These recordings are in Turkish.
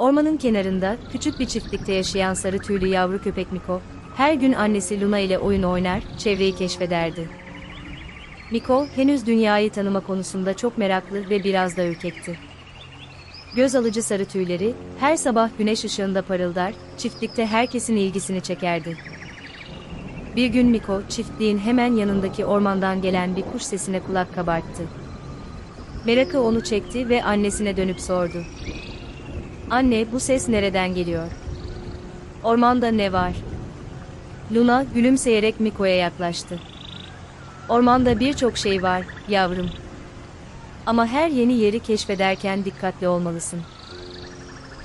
Ormanın kenarında küçük bir çiftlikte yaşayan sarı tüylü yavru köpek Miko, her gün annesi Luna ile oyun oynar, çevreyi keşfederdi. Miko, henüz dünyayı tanıma konusunda çok meraklı ve biraz da ürkekti. Göz alıcı sarı tüyleri, her sabah güneş ışığında parıldar, çiftlikte herkesin ilgisini çekerdi. Bir gün Miko, çiftliğin hemen yanındaki ormandan gelen bir kuş sesine kulak kabarttı. Merakı onu çekti ve annesine dönüp sordu. Anne, bu ses nereden geliyor? Ormanda ne var? Luna gülümseyerek Miko'ya yaklaştı. Ormanda birçok şey var, yavrum. Ama her yeni yeri keşfederken dikkatli olmalısın.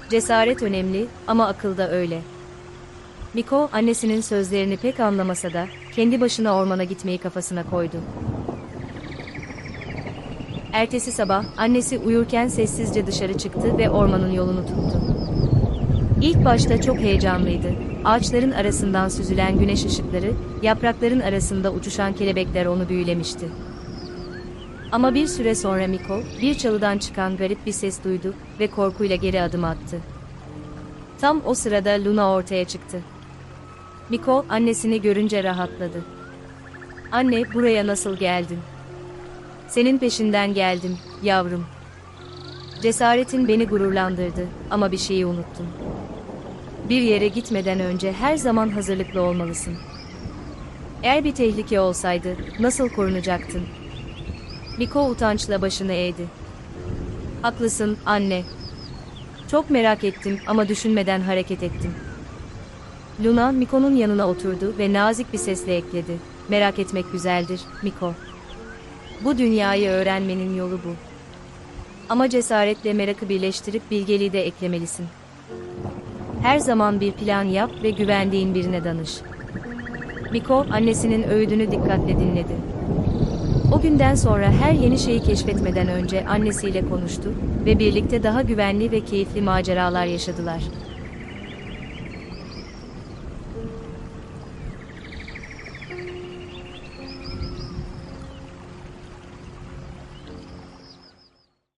Cesaret önemli ama akıl da öyle. Miko annesinin sözlerini pek anlamasa da kendi başına ormana gitmeyi kafasına koydu. Ertesi sabah annesi uyurken sessizce dışarı çıktı ve ormanın yolunu tuttu. İlk başta çok heyecanlıydı. Ağaçların arasından süzülen güneş ışıkları, yaprakların arasında uçuşan kelebekler onu büyülemişti. Ama bir süre sonra Miko, bir çalıdan çıkan garip bir ses duydu ve korkuyla geri adım attı. Tam o sırada Luna ortaya çıktı. Miko annesini görünce rahatladı. Anne, buraya nasıl geldin? Senin peşinden geldim, yavrum. Cesaretin beni gururlandırdı ama bir şeyi unuttum. Bir yere gitmeden önce her zaman hazırlıklı olmalısın. Eğer bir tehlike olsaydı nasıl korunacaktın? Miko utançla başını eğdi. Haklısın anne. Çok merak ettim ama düşünmeden hareket ettim. Luna Miko'nun yanına oturdu ve nazik bir sesle ekledi. Merak etmek güzeldir, Miko. Bu dünyayı öğrenmenin yolu bu. Ama cesaretle merakı birleştirip bilgeliği de eklemelisin. Her zaman bir plan yap ve güvendiğin birine danış. Miko annesinin öğüdünü dikkatle dinledi. O günden sonra her yeni şeyi keşfetmeden önce annesiyle konuştu ve birlikte daha güvenli ve keyifli maceralar yaşadılar.